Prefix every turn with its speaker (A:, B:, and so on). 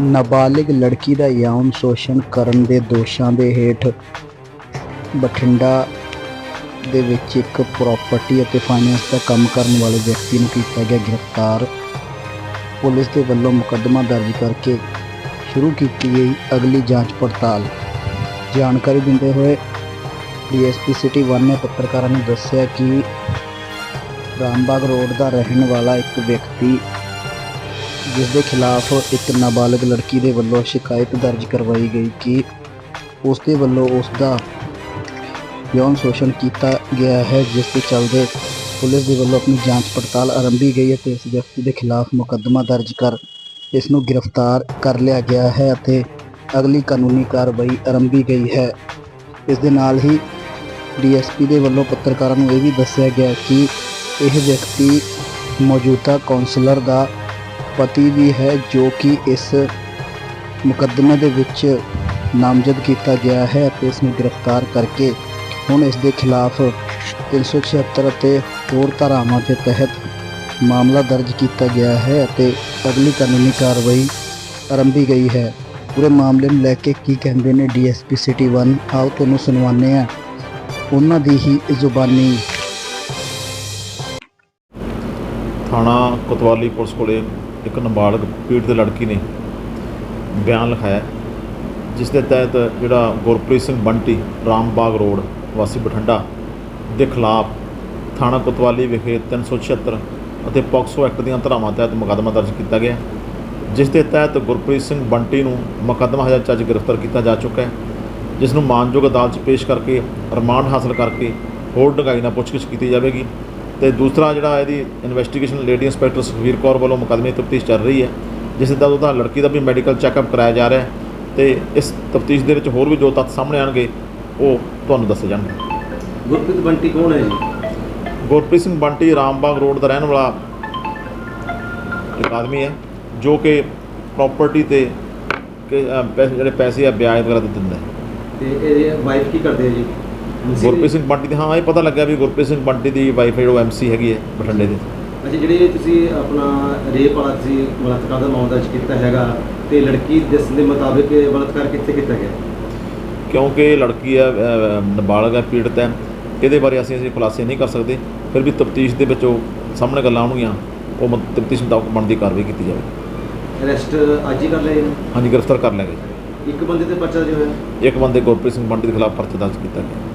A: ਨਾਬਾਲਿਗ ਲੜਕੀ ਦਾ ਯੌਨ ਸ਼ੋਸ਼ਣ ਕਰਨ ਦੇ ਦੋਸ਼ਾਂ ਦੇ ਹੇਠ ਬਠਿੰਡਾ ਦੇ ਵਿੱਚ ਇੱਕ ਪ੍ਰਾਪਰਟੀ ਅਤੇ ਫਾਈਨੈਂਸ ਦਾ ਕੰਮ ਕਰਨ ਵਾਲੇ ਵਿਅਕਤੀ ਨੂੰ ਕੀਤਾ ਗਿਆ ਗ੍ਰਿਫਤਾਰ। ਪੁਲਿਸ ਦੇ ਵੱਲੋਂ ਮੁਕੱਦਮਾ ਦਰਜ ਕਰਕੇ ਸ਼ੁਰੂ ਕੀਤੀ ਗਈ ਅਗਲੀ ਜਾਂਚ ਪੜਤਾਲ। ਜਾਣਕਾਰੀ ਦਿੰਦੇ ਹੋਏ ਡੀਐਸਪੀ ਸਿਟੀ 1 ਨੇ ਪੱਤਰਕਾਰਾਂ ਨੂੰ ਦੱਸਿਆ ਕਿ ਰਾਮਬਾਗ ਰੋਡ ਦਾ ਰਹਿਣ ਵਾਲਾ ਇੱਕ ਵਿਅਕਤੀ ਜਿਸ ਦੇ ਖਿਲਾਫ ਇੱਕ ਨਾਬਾਲਗ ਲੜਕੀ ਦੇ ਵੱਲੋਂ ਸ਼ਿਕਾਇਤ ਦਰਜ ਕਰਵਾਈ ਗਈ ਕਿ ਉਸ ਦੇ ਵੱਲੋਂ ਉਸ ਦਾ ਯੌਨ ਸ਼ੋਸ਼ਣ ਕੀਤਾ ਗਿਆ ਹੈ, ਜਿਸ ਦੇ ਚੱਲਦੇ ਪੁਲਿਸ ਦੇ ਵੱਲੋਂ ਆਪਣੀ ਜਾਂਚ ਪੜਤਾਲ ਆਰੰਭੀ ਗਈ ਹੈ ਤੇ ਇਸ ਵਿਅਕਤੀ ਦੇ ਖਿਲਾਫ ਮੁਕੱਦਮਾ ਦਰਜ ਕਰ ਇਸ ਨੂੰ ਗ੍ਰਿਫਤਾਰ ਕਰ ਲਿਆ ਗਿਆ ਹੈ ਅਤੇ ਅਗਲੀ ਕਾਨੂੰਨੀ ਕਾਰਵਾਈ ਆਰੰਭੀ ਗਈ ਹੈ। ਇਸ ਦੇ ਨਾਲ ਹੀ ਡੀਐਸਪੀ ਦੇ ਵੱਲੋਂ ਪੱਤਰਕਾਰਾਂ ਨੂੰ ਇਹ ਵੀ ਦੱਸਿਆ ਗਿਆ ਕਿ ਇਹ ਵਿਅਕਤੀ ਮੌਜੂਦਾ ਕਾਉਂਸਲਰ ਦਾ ਪਤੀ ਵੀ ਹੈ ਜੋ ਕਿ ਇਸ ਮੁਕੱਦਮੇ ਦੇ ਵਿੱਚ ਨਾਮਜ਼ਦ ਕੀਤਾ ਗਿਆ ਹੈ ਅਤੇ ਇਸ ਨੂੰ ਗ੍ਰਿਫਤਾਰ ਕਰਕੇ ਹੁਣ ਇਸ ਦੇ ਖਿਲਾਫ 376 ਅਤੇ ਹੋਰ ਧਾਰਾਵਾਂ ਦੇ ਤਹਿਤ ਮਾਮਲਾ ਦਰਜ ਕੀਤਾ ਗਿਆ ਹੈ ਅਤੇ ਅਗਲੀ ਕਾਨੂੰਨੀ ਕਾਰਵਾਈ ਆਰੰਭੀ ਗਈ ਹੈ। ਪੂਰੇ ਮਾਮਲੇ ਨੂੰ ਲੈ ਕੇ ਕੀ ਕਹਿੰਦੇ ਨੇ ਡੀਐਸਪੀ ਸਿਟੀ 1 ਆਓ ਤੁਹਾਨੂੰ ਸੁਣਵਾਉਂਦੇ ਹਾਂ। ਉਹਨਾਂ ਦੀ ਹੀ ਜ਼ੁਬਾਨੀ।
B: ਥਾਣਾ ਕੋਤਵਾਲੀ ਪੁਲਿਸ ਕੋਲੇ ਇੱਕ ਨਾਬਾਲਗ ਪੀੜਤ ਦੇ ਲੜਕੀ ਨੇ ਬਿਆਨ ਲਿਖਾਇਆ, ਜਿਸ ਦੇ ਤਹਿਤ ਜਿਹੜਾ ਗੁਰਪ੍ਰੀਤ ਸਿੰਘ ਬੰਟੀ, ਰਾਮਬਾਗ ਰੋਡ, ਵਾਸੀ ਬਠਿੰਡਾ ਦੇ ਖਿਲਾਫ ਥਾਣਾ ਕੋਤਵਾਲੀ ਵਿਖੇ 376 ਅਤੇ ਪੋਕਸੋ ਐਕਟ ਦੀਆਂ ਧਾਰਾਵਾਂ ਤਹਿਤ ਮੁਕੱਦਮਾ ਦਰਜ ਕੀਤਾ ਗਿਆ, ਜਿਸ ਦੇ ਤਹਿਤ ਗੁਰਪ੍ਰੀਤ ਸਿੰਘ ਬੰਟੀ ਨੂੰ ਮੁਕੱਦਮਾ ਹਜਾ ਚੱਜ ਗ੍ਰਿਫਤਾਰ ਕੀਤਾ ਜਾ ਚੁੱਕਾ ਹੈ, ਜਿਸ ਨੂੰ ਮਾਨਯੋਗ ਅਦਾਲਤ 'ਚ ਪੇਸ਼ ਕਰਕੇ ਰਿਮਾਂਡ ਹਾਸਲ ਕਰਕੇ ਹੋਰ ਡੂੰਘਾਈ ਨਾਲ ਪੁੱਛਗਿੱਛ ਕੀਤੀ ਜਾਵੇਗੀ। ਤੇ ਦੂਸਰਾ ਜਿਹੜਾ ਇਹਦੀ investigation lady inspector Sukhvir Kaur ਵੱਲੋਂ ਮੁਕੱਦਮੇ ਦੀ ਤਫਤੀਸ਼ ਚੱਲ ਰਹੀ ਹੈ ਜਿਸ ਦਾ ਉਹਦਾ ਲੜਕੀ ਦਾ ਵੀ ਮੈਡੀਕਲ ਚੈੱਕਅਪ ਕਰਾਇਆ ਜਾ ਰਿਹਾ ਹੈ ਤੇ ਇਸ ਤਫਤੀਸ਼ ਦੇ ਵਿੱਚ ਹੋਰ ਵੀ ਜੋ ਤੱਥ ਸਾਹਮਣੇ ਆਣਗੇ ਉਹ ਤੁਹਾਨੂੰ ਦੱਸੇ ਜਾਣਗੇ।
C: ਗੁਰਪ੍ਰੀਤ ਬੰਟੀ ਕੌਣ ਹੈ ਜੀ?
B: ਗੁਰਪ੍ਰੀਤ ਸਿੰਘ ਬੰਟੀ ਰਾਮਬਾਗ ਰੋਡ ਦਾ ਰਹਿਣ ਵਾਲਾ ਇੱਕ ਆਦਮੀ ਹੈ ਜੋ ਕਿ ਪ੍ਰਾਪਰਟੀ ਤੇ ਜਿਹੜੇ ਪੈਸੇ ਆ ਵਿਆਜ ਵਗੈਰਾ ਦਿੰਦਾ
C: ਤੇ ਇਹਦੇ ਵਾਈਫ ਕੀ ਕਰਦੇ ਆ ਜੀ?
B: ਗੁਰਪ੍ਰੀਤ ਸਿੰਘ ਬੰਟੀ ਦੀ ਹਾਂ ਇਹ ਪਤਾ ਲੱਗਾ ਵੀ ਗੁਰਪ੍ਰੀਤ ਸਿੰਘ ਬੰਟੀ ਦੀ ਵਾਈਫ ਜਿਹੜਾ ਐਮਸੀ ਹੈਗੀ ਹੈ ਬਠਿੰਡੇ ਦੀ।
C: ਅੱਛਾ ਜਿਹੜੇ ਤੁਸੀਂ ਆਪਣਾ ਰੇਪ ਵਾਲਾ ਤੁਸੀਂ ਬਲਾਤਕਾਰ ਦਾ ਮਾਮਲਾ ਦਰਜ ਕੀਤਾ ਹੈਗਾ ਤੇ ਲੜਕੀ ਜਿਸ ਦੇ ਮੁਤਾਬਿਕ ਇਹ ਬਲਾਤਕਾਰ ਕਿੱਥੇ ਕੀਤਾ ਗਿਆ?
B: ਕਿਉਂਕਿ ਲੜਕੀ ਹੈ ਨਾਬਾਲਗ ਹੈ ਪੀੜਤ ਹੈ। ਇਹਦੇ ਬਾਰੇ ਅਸੀਂ ਅਸੀਂ ਖੁਲਾਸੇ ਨਹੀਂ ਕਰ ਸਕਦੇ। ਫਿਰ ਵੀ ਤਫਤੀਸ਼ ਦੇ ਵਿੱਚ ਉਹ ਸਾਹਮਣੇ ਗੱਲਾਂ ਆਉਣਗੀਆਂ। ਉਹ ਤਫਤੀਸ਼ ਮੁਤਾਬਕ ਬਣਦੀ ਕਾਰਵਾਈ ਕੀਤੀ ਜਾਵੇ।
C: ਅਰੈਸਟ ਅੱਜ ਹੀ ਕਰ ਜੀ
B: ਹਾਂਜੀ ਗ੍ਰਿਫਤਾਰ ਕਰ ਲਿਆ ਗਿਆ।
C: ਇੱਕ ਬੰਦੇ ਤੇ ਪਰਚਾ ਜੋ ਹੈ?
B: ਇੱਕ ਬੰਦੇ ਗੁਰਪ੍ਰੀਤ ਸਿੰਘ ਬੰਟੀ ਦੇ ਖਿਲਾਫ ਪਰਚਾ ਦਰਜ ਕੀਤਾ ਗਿਆ।